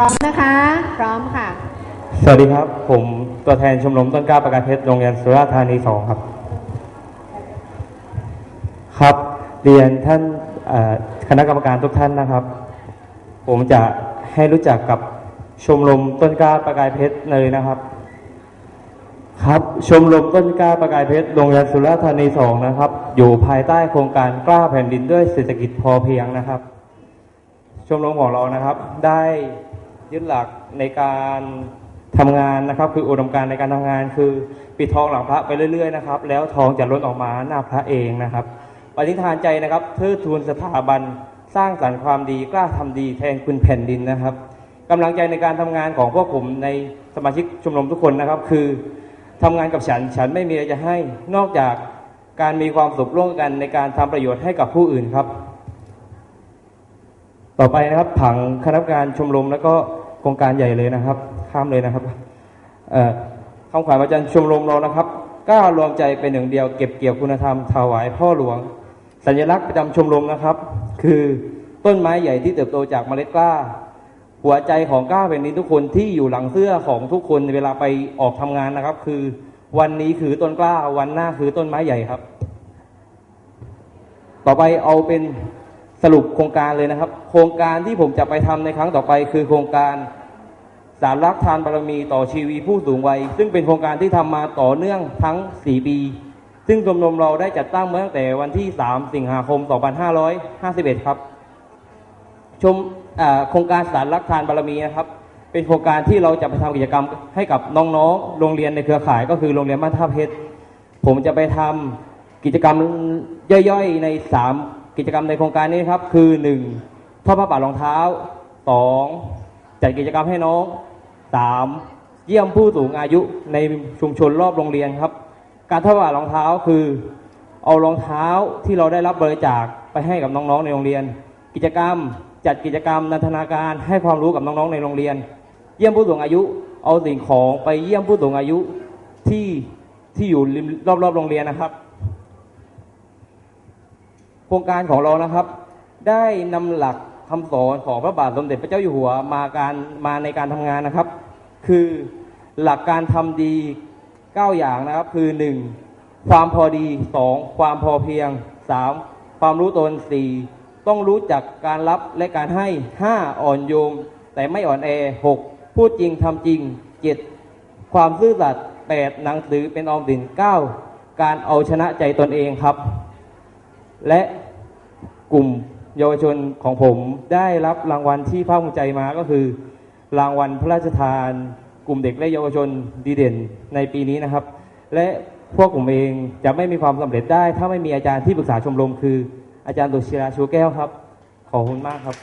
พร้อมนะคะ พร้อมค่ะ สวัสดีครับ ผมตัวแทนชมรมต้นกล้าประกายเพชรโรงเรียนสุราษฎร์ธานีสองครับ ครับ เรียนท่านคณะกรรมการทุกท่านนะครับ ผมจะให้รู้จักกับชมรมต้นกล้าประกายเพชรเลยนะครับ ครับชมรมต้นกล้าประกายเพชรโรงเรียนสุราษฎร์ธานีสองนะครับ อยู่ภายใต้โครงการกล้าแผ่นดินด้วยเศรษฐกิจพอเพียงนะครับ ชมรมของเรานะครับได้ ยึดหลักในการทำงานนะครับ คืออุดมการในการทำงาน คือปิดทองหลังพระไปเรื่อยๆนะครับ แล้วทองจะล้นออกมาหน้าพระเองนะครับปฏิฐานใจนะครับเทิดทูนสถาบันสร้างสรรค์ความดีกล้าทำดีแทนคุณแผ่นดินนะครับกำลังใจในการทำงานของพวกผมในสมาชิกชมรมทุกคนนะครับ คือทำงานกับฉันฉันไม่มีอะไรจะให้นอกจากการมีความสุขร่วมกันในการทำประโยชน์ให้กับผู้อื่นครับ ต่อไปนะครับผังคณะกรรมการชมรมแล้วก็ โครงการใหญ่เลยนะครับ ข้ามเลยนะครับคำขวัญประจันชมรมเรานะครับกล้ารวมใจเป็นหนึ่งเดียวเก็บเกี่ยวคุณธรรมถวายพ่อหลวง สัญลักษณ์ประจำชมรมนะครับ คือต้นไม้ใหญ่ที่เติบโตจากเมล็ดกล้า หัวใจของกล้าเป็นนี้ทุกคนที่อยู่หลังเสื้อของทุกคนเวลาไปออกทำงานนะครับ คือวันนี้คือต้นกล้าวันหน้าคือต้นไม้ใหญ่ครับ ต่อไปเอาเป็น สรุปโครงการเลยนะครับ โครงการที่ผมจะไปทำในครั้งต่อไป คือโครงการสารรักทานบารมีต่อชีวีผู้สูงวัย ซึ่งเป็นโครงการที่ทำมาต่อเนื่องทั้ง 4 ปี ซึ่งชมรมเราได้จัดตั้งมาตั้งแต่วันที่ 3 สิงหาคม 2551 ครับ ชมโครงการสารรักทานบารมีนะครับ เป็นโครงการที่เราจะไปทำกิจกรรมให้กับน้องๆ โรงเรียนในเครือข่ายก็คือโรงเรียนบ้านท่าเพชร ผมจะไปทำกิจกรรมย่อยๆ ใน 3 กิจกรรมในโครงการนี้ครับคือ 1. ทอดผ้าป่ารองเท้า 2. จัดกิจกรรมให้น้อง 3. เยี่ยมผู้สูงอายุในชุมชนรอบโรงเรียนครับ การทอดผ้าป่ารองเท้าคือ เอารองเท้าที่เราได้รับบริจาคไปให้กับน้องๆในโรงเรียน กิจกรรมจัดกิจกรรมนันทนาการให้ความรู้กับน้องๆในโรงเรียน เยี่ยมผู้สูงอายุเอาสิ่งของไปเยี่ยมผู้สูงอายุที่ที่อยู่ริมรอบๆโรงเรียนนะครับ โครงการของเรานะครับ ได้นำหลักคำสอนของพระบาทสมเด็จพระเจ้าอยู่หัวมาการมาในการทำงานนะครับ คือหลักการทำดี 9 อย่างนะครับ คือ 1. ความพอดี 2. ความพอเพียง 3. ความรู้ตน 4. ต้องรู้จักการรับและการให้ 5. อ่อนโยมแต่ไม่อ่อนแอ 6. พูดจริงทำจริง 7. ความซื่อสัตย์ 8. หนังสือเป็นออมสิน 9. การเอาชนะใจตนเองครับ และกลุ่มเยาวชนของผมได้รับรางวัลที่ภาคภูมิใจมาก็คือ รางวัลพระราชทาน กลุ่มเด็กและเยาวชนดีเด่นในปีนี้นะครับ และพวกผมเองจะไม่มีความสำเร็จได้ ถ้าไม่มีอาจารย์ที่ปรึกษาชมรมคือ อาจารย์ดุชิราชูแก้วครับ ขอบคุณมากครับ